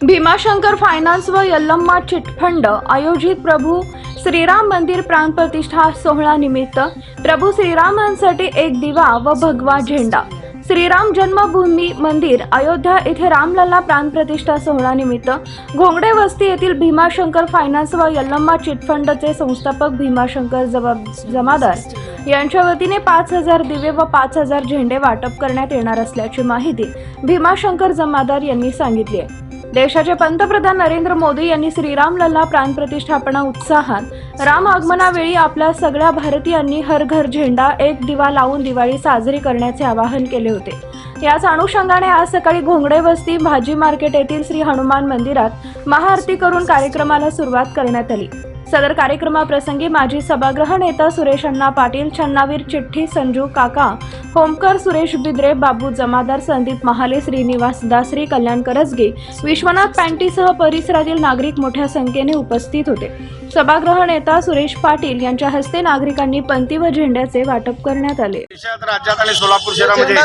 Bhimashankar finance व Yallamma chit fund आयोजित प्रभू श्रीराम मंदिर प्राण प्रतिष्ठा सोहळा निमित्त प्रभू श्रीरामांसाठी एक दिवा व भगवा झेंडा. श्रीराम जन्मभूमी मंदिर अयोध्या येथे रामलल्ला प्राणप्रतिष्ठा सोहळा निमित्त घोंगडे वस्ती येथील भीमाशंकर फायनान्स व यल्लम्मा चिटफंडचे संस्थापक भीमाशंकर जबाब जमादार यांच्या वतीने पाच हजार दिवे व पाच हजार झेंडे वाटप करण्यात येणार असल्याची माहिती भीमाशंकर जमादार यांनी सांगितली आहे. देशाचे पंतप्रधान नरेंद्र मोदी यांनी श्रीराम लल्ला प्राणप्रतिष्ठापना उत्साहात राम आगमनावेळी आपल्या सगळ्या भारतीयांनी हर घर झेंडा एक दिवा लावून दिवाळी साजरी करण्याचे आवाहन केले होते. याच अनुषंगाने आज सकाळी घोंगडे वस्ती भाजी मार्केट येथील श्री हनुमान मंदिरात महाआरती करून कार्यक्रमाला सुरुवात करण्यात आली. सदर कार्यक्रमाप्रसंगी माजी सभागृह नेता सुरेश अण्णा पाटील छन्नावीर चिठ्ठी संजू काका होमकर सुरेश बिद्रे बाबू जमादार संदीप महाले श्रीनिवास दासरी कल्याण करजगे विश्वनाथ पॅन्टीसह परिसरातील नागरिक मोठ्या संख्येने उपस्थित होते. सभागृह नेता सुरेश पाटील यांच्या हस्ते नागरिकांनी पंथी व झेंड्याचे वाटप करण्यात आले. राज्यात आणि सोलापूर शहरामध्ये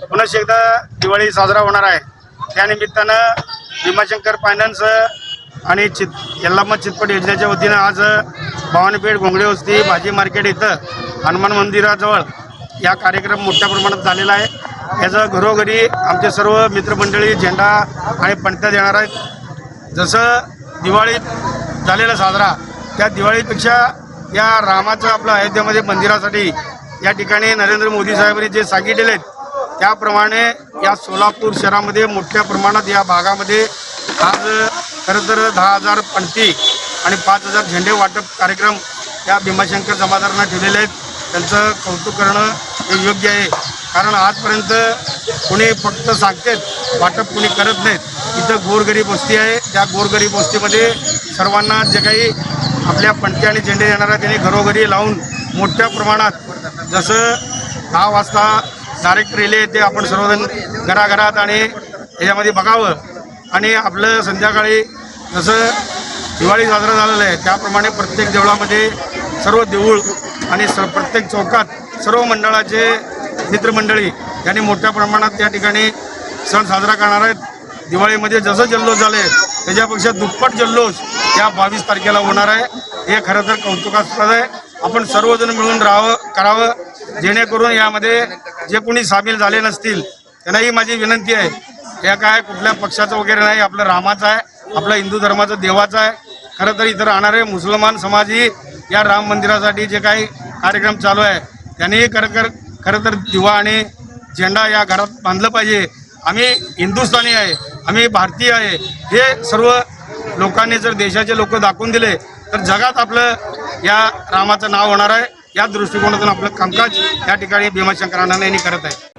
पुन्हा एकदा दिवाळी साजरा होणार आहे. त्यानिमित्तानं भीमाशंकर फायनान्स आणि चित यल्लाम्मा चितपट योजनेच्या वतीनं आज भवानीपेठ घोंगडे वस्ती भाजी मार्केट इथं हनुमान मंदिराजवळ या कार्यक्रम मोठ्या प्रमाणात झालेला आहे. याचं घरोघरी आमचे सर्व मित्रमंडळी झेंडा आणि पणत्या देणार आहेत. जसं दिवाळीत झालेला साजरा त्या दिवाळीपेक्षा या रामाचं आपलं अयोध्येमध्ये मंदिरासाठी या ठिकाणी नरेंद्र मोदी साहेबांनी जे सांगितलेले आहेत त्याप्रमाणे या सोलापूर शहरामध्ये मोठ्या प्रमाणात या भागामध्ये आज खरं तर दहा हजार पणती आणि पाच हजार झेंडे वाटप कार्यक्रम या भीमाशंकर जमादारांना ठेवलेले आहेत. त्यांचं कौतुक करणं हे योग्य आहे. कारण आजपर्यंत कुणी फक्त सांगतेत वाटप कुणी करत नाहीत. इथं गोरगरीब वस्ती आहे. त्या गोरगरीब वस्तीमध्ये सर्वांना जे काही आपल्या पणती आणि झेंडे येणार आहे त्यांनी घरोघरी लावून मोठ्या प्रमाणात जसं दहा वाजता डायरेक्ट रिले ते आपण सर्वजण घराघरात आणि याच्यामध्ये बघावं. आणि आपलं संध्याकाळी जसं दिवाळी साजरा झालेलं आहे त्याप्रमाणे प्रत्येक देवळामध्ये सर्व देऊळ आणि स प्रत्येक चौकात सर्व मंडळाचे मित्रमंडळी यांनी मोठ्या प्रमाणात त्या ठिकाणी सण साजरा करणार आहेत. दिवाळीमध्ये जसं जल्लोष झाले त्याच्यापेक्षा दुप्पट जल्लोष या बावीस तारखेला होणार आहे. हे खरं तर कौतुकास्पद आहे. आपण सर्वजण मिळून राहावं करावं जेणेकरून यामध्ये जे कोणी सामील झाले नसतील त्यांनाही माझी विनंती आहे. या काय कुठल्या पक्षाचं वगैरे नाही आपलं रामाचं आहे आपला हिंदू धर्माचं देवाचं आहे. खरं तर इथं राहणारे मुसलमान समाजही या राम मंदिरासाठी जे काही कार्यक्रम चालू आहे त्यांनीही खरं खर खरं तर दिवा आणि झेंडा या घरात बांधलं पाहिजे. आम्ही हिंदुस्थानी आहे आम्ही भारतीय आहे हे सर्व लोकांनी जर देशाचे लोक दाखवून दिले तर जगात आपलं या रामाचं नाव होणार आहे. या दृष्टिकोनातून आपलं कामकाज या ठिकाणी भीमाशंकर अण्णा यांनी करत आहे.